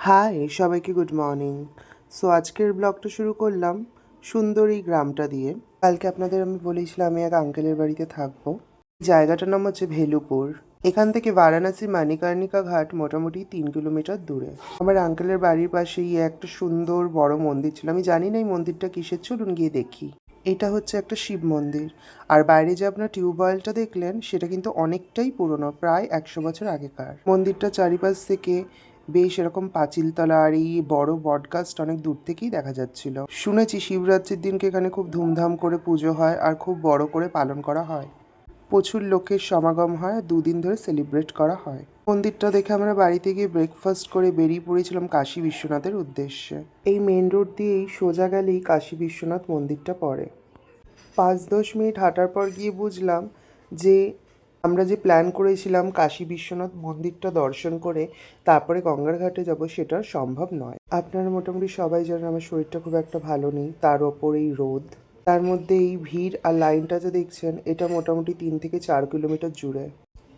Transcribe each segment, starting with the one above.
High, সবাইকে good morning so আজকের ব্লগটা শুরু করলাম সুন্দর এই গ্রামটা দিয়ে। কালকে আপনাদের আমি বলেছিলাম, আমি এক আঙ্কেলের বাড়িতে থাকব। জায়গাটার নাম হচ্ছে ভেলুপুর। এখান থেকে বারাণসী মানিকার্নিকা ঘাট মোটামুটি তিন কিলোমিটার দূরে। আমার আঙ্কেলের বাড়ির পাশেই একটা সুন্দর বড় মন্দির ছিল। আমি জানি না এই মন্দিরটা কিসের, চলুন গিয়ে দেখি। এটা হচ্ছে একটা শিব মন্দির। আর বাইরে যে আপনার টিউবওয়েলটা দেখলেন, সেটা কিন্তু অনেকটাই পুরনো, প্রায় একশো বছর আগেকার। মন্দিরটা চারিপাশ থেকে বেশ এরকম পাঁচিলতলা আর এই বড় বটগাছটা অনেক দূর থেকেই দেখা যাচ্ছিল। শুনেছি শিবরাত্রির দিনকে এখানে খুব ধুমধাম করে পুজো হয় আর খুব বড় করে পালন করা হয়। প্রচুর লোকের সমাগম হয় দুদিন ধরে সেলিব্রেট করা হয়। মন্দিরটা দেখে আমরা বাড়িতে গিয়ে ব্রেকফাস্ট করে বেরিয়ে পড়েছিলাম কাশী বিশ্বনাথের উদ্দেশ্যে। এই মেন রোড দিয়েই সোজা গেলেই কাশী বিশ্বনাথ মন্দিরটা পড়ে। পাঁচ দশ মিনিট হাঁটার পর গিয়ে বুঝলাম যে আমরা যে প্ল্যান করেছিলাম কাশী বিশ্বনাথ মন্দিরটা দর্শন করে তারপরে গঙ্গার ঘাটে যাব সেটা সম্ভব নয়। আপনারা মোটামুটি সবাই জানেন আমার শরীরটা খুব একটা ভালো নেই, তার ওপর এই রোদ। তার মধ্যে এই ভিড় আর লাইনটা যে দেখছেন, এটা মোটামুটি তিন থেকে চার কিলোমিটার জুড়ে।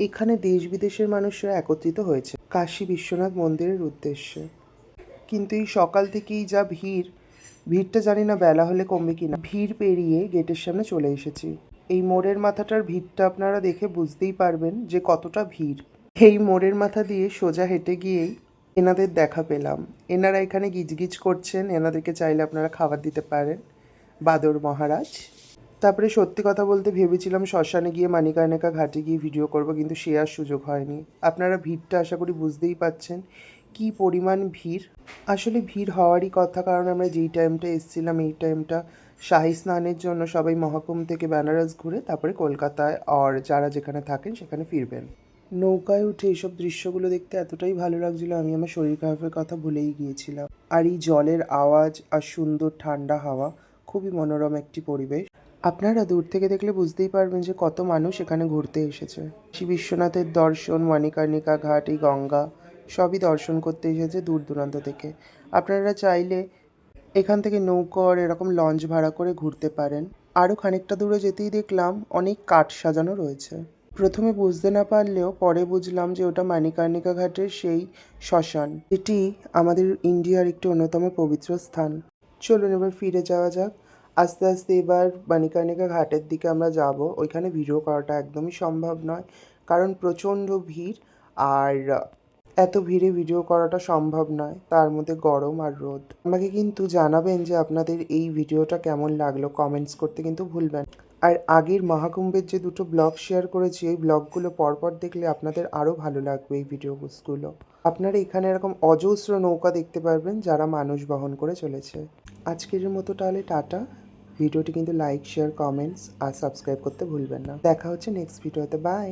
এখানে দেশ বিদেশের মানুষরা একত্রিত হয়েছে কাশী বিশ্বনাথ মন্দিরের উদ্দেশ্যে। কিন্তু এই সকাল থেকেই যা ভিড়, ভিড়টা জানি না বেলা হলে কমবে কিনা। ভিড় পেরিয়ে গেটের সামনে চলে এসেছি। এই মোড়ের মাথাটার ভিড়টা আপনারা দেখে বুঝতেই পারবেন যে কতটা ভিড়। এই মোড়ের মাথা দিয়ে সোজা হেঁটে গিয়েই এনাদের দেখা পেলাম। এনারা এখানে গিজগিজ করছেন, এনাদেরকে চাইলে আপনারা খাবার দিতে পারেন। বাদর মহারাজ। তারপরে সত্যি কথা বলতে ভেবেছিলাম শ্মশানে গিয়ে মানিকার্নিকা ঘাটে গিয়ে ভিডিও করব, কিন্তু সে আর সুযোগ হয়নি। আপনারা ভিড়টা আশা করি বুঝতেই পাচ্ছেন কি পরিমাণ ভিড়। আসলে ভিড় হওয়ারই কথা, কারণ আমরা যেই টাইমটা এসেছিলাম, এই টাইমটা শাহী স্নানের জন্য সবাই মহাকুম্ভ থেকে বেনারস ঘুরে তারপরে কলকাতায় আর যারা যেখানে থাকেন সেখানে ফিরবেন। নৌকায় উঠে এইসব দৃশ্যগুলো দেখতে এতটাই ভালো লাগছিল আমি আমার শরীর খারাপের কথা ভুলেই গিয়েছিলাম। আর এই জলের আওয়াজ আর সুন্দর ঠান্ডা হাওয়া খুবই মনোরম একটি পরিবেশ। আপনারা দূর থেকে দেখলে বুঝতেই পারবেন যে কত মানুষ এখানে ঘুরতে এসেছে। শ্রী বিশ্বনাথের দর্শন মণিকর্ণিকা ঘাট, এই গঙ্গা সবই দর্শন করতে এসেছে দূর দূরান্ত থেকে। আপনারা চাইলে এখান থেকে নৌকো আর এরকম লঞ্চ ভাড়া করে ঘুরতে পারেন। আরও খানিকটা দূরে যেতেই দেখলাম অনেক কাঠ সাজানো রয়েছে। প্রথমে বুঝতে না পারলেও পরে বুঝলাম যে ওটা মানিকর্ণিকা ঘাটের সেই শ্মশান। এটি আমাদের ইন্ডিয়ার একটি অন্যতম পবিত্র স্থান। চলুন এবার ফিরে যাওয়া যাক। আস্তে আস্তে এবার মানিকর্ণিকা ঘাটের দিকে আমরা যাব। ওইখানে ভিডিও করাটা একদমই সম্ভব নয়, কারণ প্রচণ্ড ভিড় আর এত ভিড়ে ভিডিও করাটা সম্ভব নয়। তার মধ্যে গরম আর রোদ। আমাকে কিন্তু জানাবেন যে আপনাদের এই ভিডিওটা কেমন লাগল কমেন্টস করতে কিন্তু ভুলবেন আর আগের মহাকুম্ভের যে দুটো ব্লগ শেয়ার করেছি, এই ব্লগগুলো পরপর দেখলে আপনাদের আরও ভালো লাগবে এই ভিডিও ভিডিওগুলো আপনারা এখানে এরকম অজস্র নৌকা দেখতে পারবেন, যারা মানুষ বহন করে চলেছে। আজকের মতো তাহলে টাটা। ভিডিওটি কিন্তু লাইক শেয়ার কমেন্টস আর সাবস্ক্রাইব করতে ভুলবেন না। দেখা হচ্ছে নেক্সট ভিডিওতে বাই